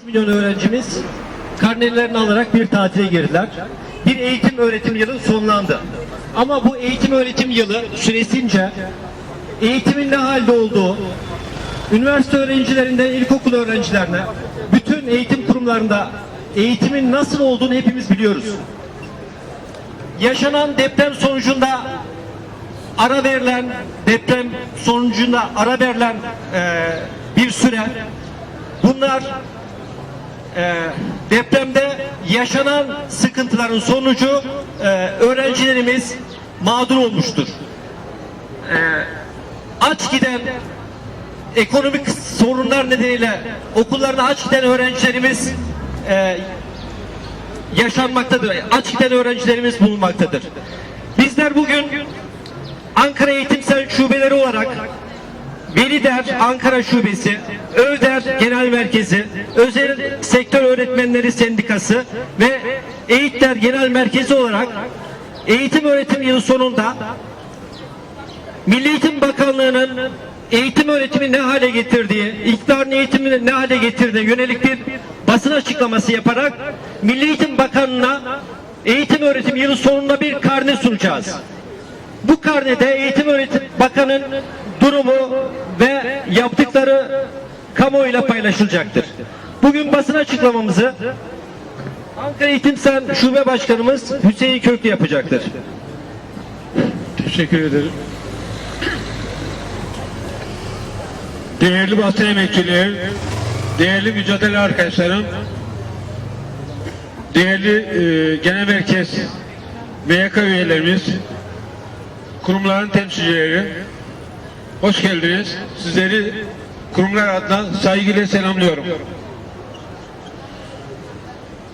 8 milyon öğrencimiz karnelerini alarak bir tatile girdiler. Bir eğitim öğretim yılı sonlandı. Ama bu eğitim öğretim yılı süresince eğitimin ne halde olduğu, üniversite öğrencilerinden ilkokul öğrencilerine, bütün eğitim kurumlarında eğitimin nasıl olduğunu hepimiz biliyoruz. Yaşanan deprem sonucunda ara verilen deprem sonucunda ara verilen e, bir süre bunlar e, depremde yaşanan sıkıntıların sonucu e, öğrencilerimiz mağdur olmuştur. E, aç giden ekonomik sorunlar nedeniyle okullarına aç giden öğrencilerimiz e, yaşanmaktadır. Aç giden öğrencilerimiz bulunmaktadır. Bizler bugün Ankara Eğitimsel Şubeleri olarak Velider Ankara Şubesi, Övder Genel Merkezi, Özel Sektör Öğretmenleri Sendikası ve Eğitler Genel Merkezi olarak eğitim öğretim yılı sonunda Milli Eğitim Bakanlığı'nın eğitim öğretimi ne hale getirdiği, iktidarın eğitimini ne hale getirdiğine yönelik bir basın açıklaması yaparak Milli Eğitim Bakanlığı'na eğitim öğretim yılı sonunda bir karne sunacağız. Bu karnede Eğitim Öğretim Bakanı'nın durumu ve yaptıkları kamuoyuyla paylaşılacaktır. Bugün basın açıklamamızı Ankara Eğitimsel Şube Başkanımız Hüseyin Köklü yapacaktır. Teşekkür ederim. Değerli basın emekçileri, değerli mücadele arkadaşlarım, değerli e, genel merkez MYK üyelerimiz, kurumların temsilcileri, hoş geldiniz. Sizleri kurumlar adına saygıyla selamlıyorum.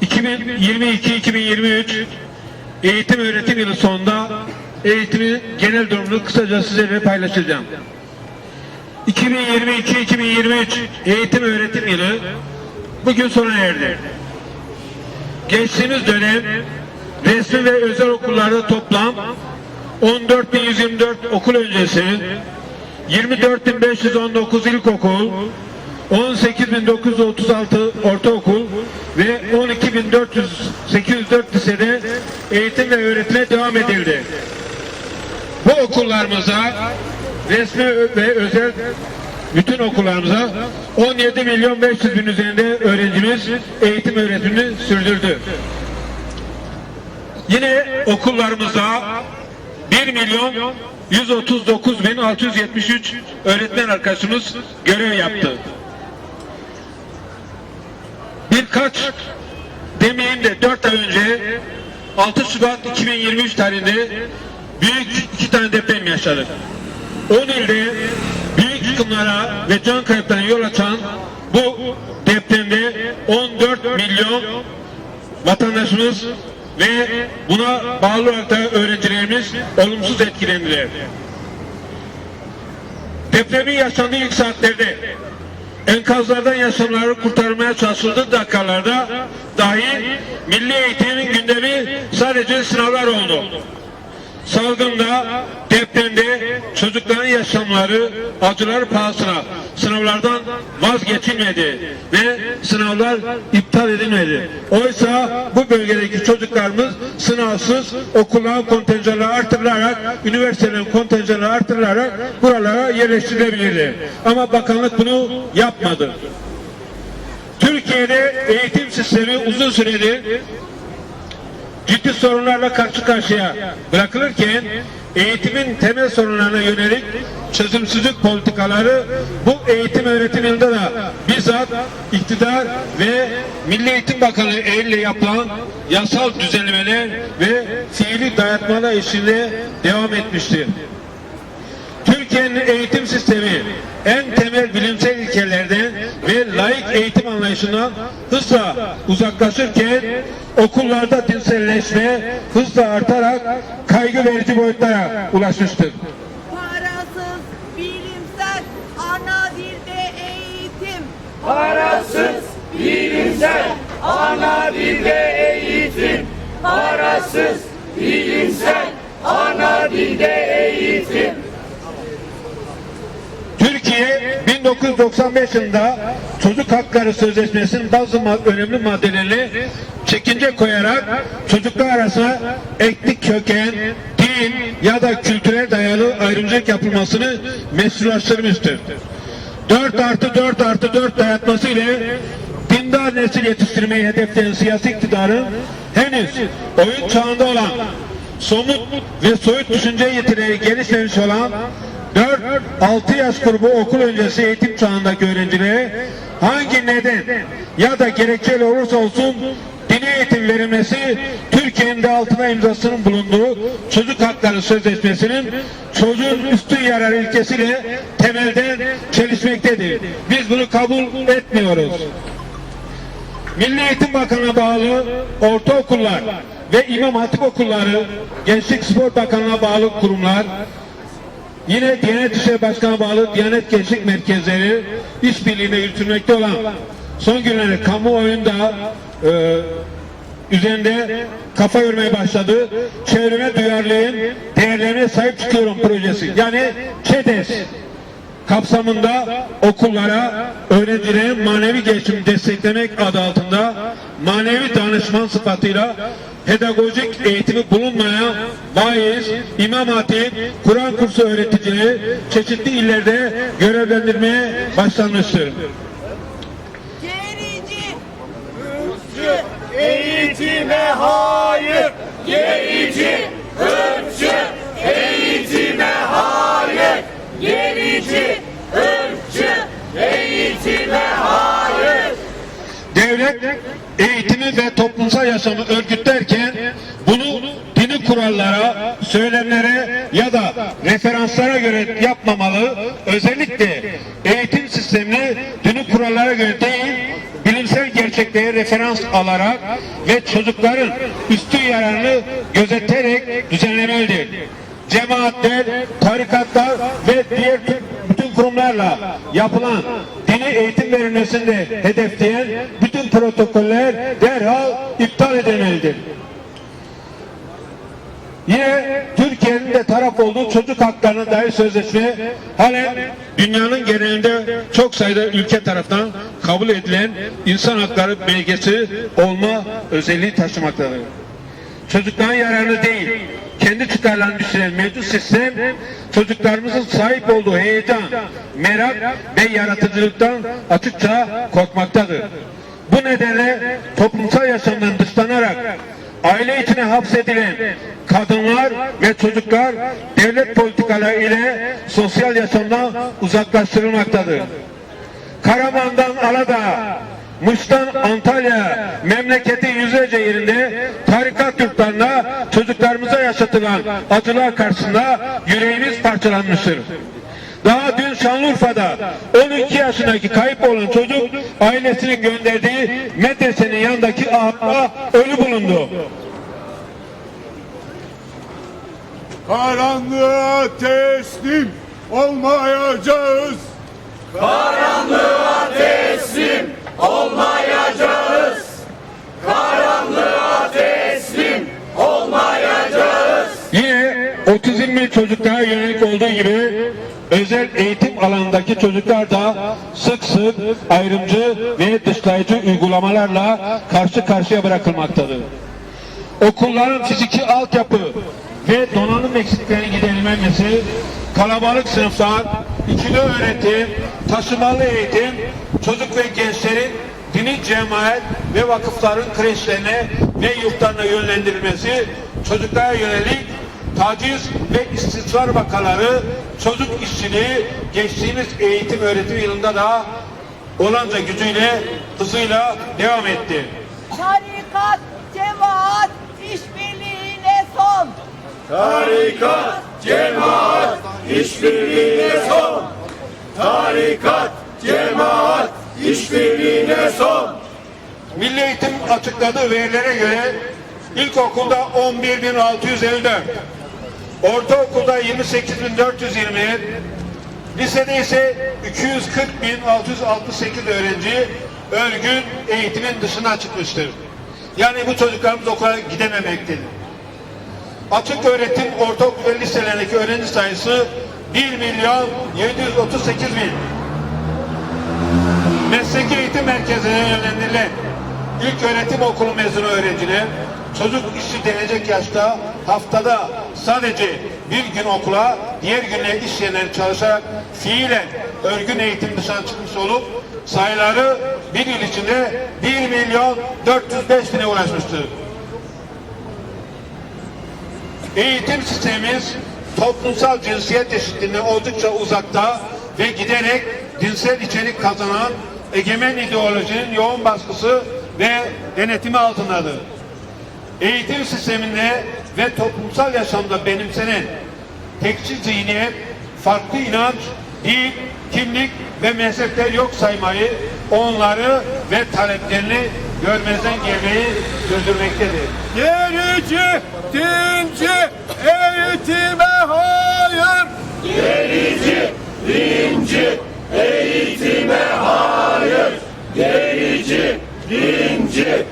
2022-2023 eğitim öğretim yılı sonunda eğitimin genel durumunu kısaca sizlerle paylaşacağım. 2022-2023 eğitim öğretim yılı bugün sona erdi. Geçtiğimiz dönem resmi ve özel okullarda toplam 14.124 okul öncesi, 24.519 ilkokul, 18.936 ortaokul ve 12.804 lisede eğitim ve öğretime devam edildi. Bu okullarımıza resmi ve özel bütün okullarımıza 17 milyon 500 bin üzerinde öğrencimiz eğitim öğretimini sürdürdü. Yine okullarımıza 1 milyon 139 bin 673 öğretmen arkadaşımız görev yaptı. Birkaç demeyeyim de 4 ay önce 6 Şubat 2023 tarihinde büyük iki tane deprem yaşadık. 10 ilde büyük yıkımlara ve can kayıplarına yol açan bu depremde 14 milyon vatandaşımız ve buna bağlı olarak da öğrencilerimiz olumsuz etkilendiler. Depremin yaşandığı ilk saatlerde enkazlardan yaşamları kurtarmaya çalışıldığı dakikalarda dahi milli eğitimin gündemi sadece sınavlar oldu. Salgında, depremde çocukların yaşamları acılar pahasına sınavlardan vazgeçilmedi ve sınavlar iptal edilmedi. Oysa bu bölgedeki çocuklarımız sınavsız okula kontenjanları artırılarak, üniversitelerin kontenjanları artırılarak buralara yerleştirilebilirdi. Ama bakanlık bunu yapmadı. Türkiye'de eğitim sistemi uzun süredir ciddi sorunlarla karşı karşıya bırakılırken eğitimin temel sorunlarına yönelik çözümsüzlük politikaları bu eğitim öğretim yılında da bizzat iktidar ve Milli Eğitim Bakanı eliyle yapılan yasal düzenlemeler ve fiili dayatmalar eşliğinde devam etmiştir. Türkiye'nin eğitim sistemi en temel bilimsel ilkelerden ve laik eğitim anlayışından hızla uzaklaşırken okullarda dinselleşme hızla artarak kaygı verici boyutlara ulaşmıştır. Parasız bilimsel ana dilde eğitim. Parasız bilimsel ana dilde eğitim. Parasız bilimsel 1995 yılında Çocuk Hakları Sözleşmesi'nin bazı önemli maddelerini çekince koyarak çocuklar arasında etnik köken, din ya da kültüre dayalı ayrımcılık yapılmasını meşrulaştırmıştır. 4 artı 4 artı 4 dayatması ile dindar nesil yetiştirmeyi hedefleyen siyasi iktidarın henüz oyun çağında olan somut ve soyut düşünce yetileri gelişmemiş olan 4-6 yaş grubu okul öncesi eğitim çağındaki öğrencilere hangi neden ya da gerekçeyle olursa olsun dini eğitim verilmesi Türkiye'nin de altına imzasının bulunduğu Çocuk Hakları Sözleşmesi'nin çocuğun üstün yarar ilkesiyle temelden çelişmektedir. Biz bunu kabul etmiyoruz. Milli Eğitim Bakanı'na bağlı ortaokullar ve İmam Hatip okulları, Gençlik Spor Bakanlığı'na bağlı kurumlar, yine Diyanet İşleri Başkanı'na bağlı Diyanet Gençlik Merkezleri işbirliğinde yürütülmekte olan son günlerde kamuoyunda e, üzerinde kafa yormaya başladı. Çevreme duyarlıyım, değerlerine sahip çıkıyorum projesi. Yani ÇEDES kapsamında okullara öğrencilerin manevi gelişimini desteklemek adı altında manevi danışman sıfatıyla pedagojik eğitimi bulunmayan vaiz, imam hatip, Kur'an kursu öğreticileri çeşitli illerde görevlendirmeye başlanmıştır. Gerici, Eğitime hayır, gerici, ırkçı, eğitime hayır, gerici, ırkçı, eğitime hayır. Devlet eğitimi ve toplumsal yaşamı örgütlerken söylemlere ya da referanslara göre yapmamalı. Özellikle eğitim sistemini dini kurallara göre değil, bilimsel gerçekliğe referans alarak ve çocukların üstün yararını gözeterek düzenlemelidir. Cemaatler, tarikatlar ve diğer bütün kurumlarla yapılan dini eğitim verilmesinde hedefleyen bütün protokoller derhal iptal edilmelidir. Yine Türkiye'nin de taraf olduğu çocuk haklarına dair sözleşme halen dünyanın genelinde çok sayıda ülke tarafından kabul edilen insan hakları belgesi olma özelliği taşımaktadır. Çocukların yararını değil, kendi çıkarlarını düşünen mevcut sistem çocuklarımızın sahip olduğu heyecan, merak ve yaratıcılıktan açıkça korkmaktadır. Bu nedenle toplumsal yaşamdan dışlanarak aile içine hapsedilen kadınlar ve çocuklar devlet politikaları ile sosyal yaşamdan uzaklaştırılmaktadır. Karaman'dan Aladağ, Muş'tan Antalya, memleketin yüzlerce yerinde tarikat yurtlarında çocuklarımıza yaşatılan acılar karşısında yüreğimiz parçalanmıştır. Daha dün Şanlıurfa'da 12 yaşındaki kayıp olan çocuk ailesinin gönderdiği medresenin yanındaki ağaçta ölü bulundu. Karanlığa teslim olmayacağız. Karanlığa teslim olmayacağız. Çocuklara yönelik olduğu gibi özel eğitim alanındaki çocuklar da sık sık ayrımcı ve dışlayıcı uygulamalarla karşı karşıya bırakılmaktadır. Okulların fiziki altyapı ve donanım eksiklerinin giderilmemesi, kalabalık sınıflar, ikili öğretim, taşımalı eğitim, çocuk ve gençlerin dini cemaat ve vakıfların kreşlerine ve yurtlarına yönlendirilmesi, çocuklara yönelik taciz ve istismar vakaları, çocuk işçiliği geçtiğimiz eğitim öğretim yılında da olanca gücüyle, hızıyla devam etti. tarikat, cemaat, işbirliğine son. Tarikat, cemaat, işbirliğine son. Tarikat, cemaat, işbirliğine son. Milli Eğitim açıkladığı verilere göre ilkokulda 11.654, ortaokulda 28.421, lisede ise 240.668 öğrenci örgün eğitimin dışına çıkmıştır. Yani bu çocuklarımız okula gidememektedir. Açık öğretim ortaokul ve liselerindeki öğrenci sayısı 1 milyon 738 bin. mesleki eğitim merkezine yönlendirilen ilk öğretim okulu mezunu öğrenciler çocuk işçi denecek yaşta haftada sadece bir gün okula, diğer günler iş yerlerinde çalışarak fiilen örgün eğitim dışına çıkmış olup sayıları bir yıl içinde 1 milyon 405 bine ulaşmıştır. Eğitim sistemimiz toplumsal cinsiyet eşitliğine oldukça uzakta ve giderek dinsel içerik kazanan egemen ideolojinin yoğun baskısı ve denetimi altındadır. Eğitim sisteminde ve toplumsal yaşamda benimsenen tekçi zihniyet, farklı inanç, dil, kimlik ve mezhepler yok saymayı, onları ve taleplerini görmezden gelmeyi sürdürmektedir. Gerici, dinci, eğitime hayır. Gerici, dinci, eğitime hayır. Gerici, dinci,